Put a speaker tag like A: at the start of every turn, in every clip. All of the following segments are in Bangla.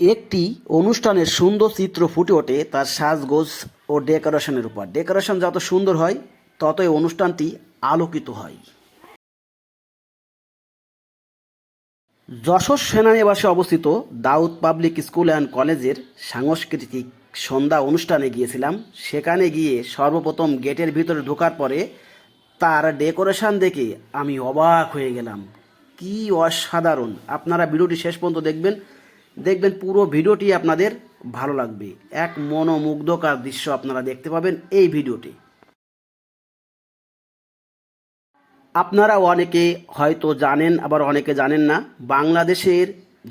A: একটি অনুষ্ঠানের সুন্দর চিত্র ফুটে ওঠে, তার সাজগোজ ও ডেকোরেশনের উপর। ডেকোরেশন যত সুন্দর হয়, ততই অনুষ্ঠানটি আলোকিত হয়। যশোর সেনানিবাসে অবস্থিত দাউদ পাবলিক স্কুল অ্যান্ড কলেজের সাংস্কৃতিক সন্ধ্যা অনুষ্ঠানে গিয়েছিলাম। সেখানে গিয়ে সর্বপ্রথম গেটের ভিতরে ঢোকার পরে তার ডেকোরেশন দেখে আমি অবাক হয়ে গেলাম। কি অসাধারণ! আপনারা ভিডিওটি শেষ পর্যন্ত দেখবেন। দেখবেন পুরো ভিডিওটি আপনাদের ভালো লাগবে। এক মনোমুগ্ধকার দৃশ্য আপনারা দেখতে পাবেন এই ভিডিওটি। আপনারা অনেকে হয়তো জানেন, আবার অনেকে জানেন না, বাংলাদেশের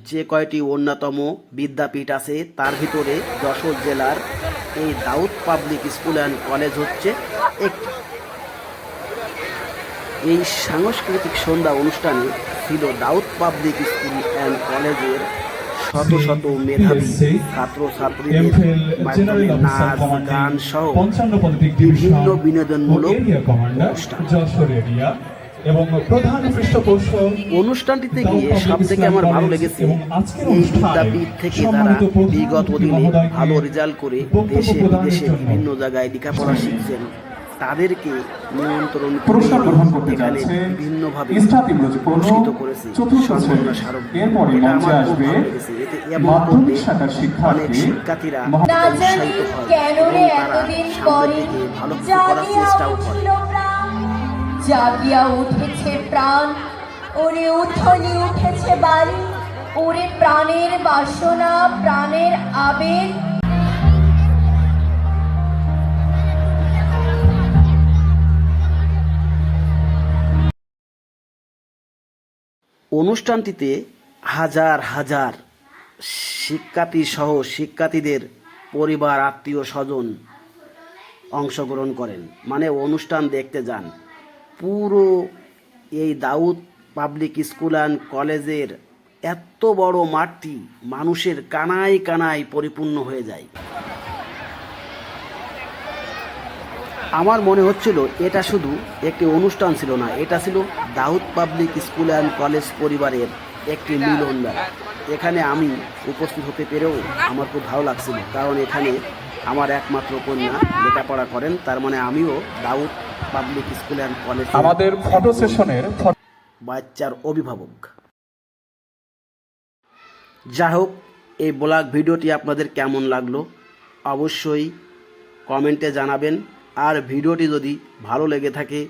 A: যে কয়টি অন্যতম বিদ্যাপীঠ আছে, তার ভিতরে যশোর জেলার এই Daud public school and college হচ্ছে একটি। এই সাংস্কৃতিক সন্ধ্যা অনুষ্ঠানে ছিল দাউদ পাবলিক স্কুল অ্যান্ড কলেজের শত শত মেধাবী ছাত্র ছাত্রীদের মাধ্যমে নাচ গান সহ বিভিন্ন বিনোদনমূলক অনুষ্ঠান।
B: এবং প্রধান পৃষ্ঠপোষক
A: অনুষ্ঠানটিতে গিয়ে সব থেকে আমার ভালো লেগেছে এই বিদ্যাপীঠ থেকে তারা বিগত দিনে ভালো রেজাল্ট করে দেশে বিদেশে বিভিন্ন জায়গায় লেখাপড়া শিখছেন। তাদেরকে নিয়ন্ত্রণ করে
B: পুরস্কার গ্রহণ করতে যাচ্ছে
A: বিভিন্নভাবে পুরস্কৃত করেছে স্মারক
B: এরপরে মঞ্চে আসবে মাধ্যমিক শাখার শিক্ষার্থী
A: শিক্ষার্থীরা
B: মহা-
C: না জানি
A: উৎসাহিত হয়
C: কেন
A: তারা সামনের দিকে ভালো করার চেষ্টাও করে।
C: জাগিয়া উঠেছে প্রাণ ওরে উঠনি উঠেছে বাড়ি ওরে প্রাণের বাসনা প্রাণের আবেগ
A: অনুষ্ঠানটিতে হাজার হাজার শিক্ষার্থী সহ শিক্ষার্থীদের পরিবার, আত্মীয় স্বজন অংশগ্রহণ করেন। মানে অনুষ্ঠান দেখতে যান। পুরো এই দাউদ পাবলিক স্কুল অ্যান্ড কলেজের এত বড় মাঠটি মানুষের কানায় কানায় পরিপূর্ণ হয়ে যায়। আমার মনে হচ্ছিল এটা শুধু একটি অনুষ্ঠান ছিল না এটা ছিল Daud public school and college পরিবারের একটি মিলন মেলা। এখানে আমি উপস্থিত হতে পেরেও আমার খুব ভালো লাগছিল কারণ এখানে আমার একমাত্র কন্যা লেখাপড়া করেন তার মানে আমিও Daud public school and college
B: আমাদের ফটো সেশনের
A: বাচ্চার অভিভাবক। যাই হোক এই ব্লগ ভিডিওটি আপনাদের কেমন লাগল? অবশ্যই কমেন্টে জানাবেন। আর ভিডিওটি যদি ভালো লেগে থাকে,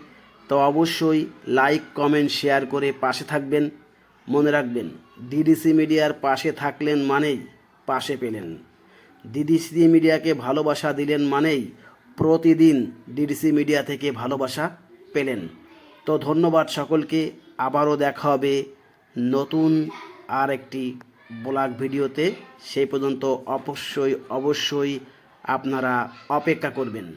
A: তো অবশ্যই লাইক, কমেন্ট, শেয়ার করে পাশে থাকবেন। মনে রাখবেন ডিডিসি মিডিয়ার পাশে থাকলেন মানেই পাশে পেলেন। ডিডিসি মিডিয়াকে ভালোবাসা দিলেন মানেই প্রতিদিন ডিডিসি মিডিয়া থেকে ভালোবাসা পেলেন। তো ধন্যবাদ সকলকে, আবারও দেখা হবে নতুন আর একটি ব্লগ ভিডিওতে। সেই পর্যন্ত অবশ্যই অবশ্যই আপনারা অপেক্ষা করবেন।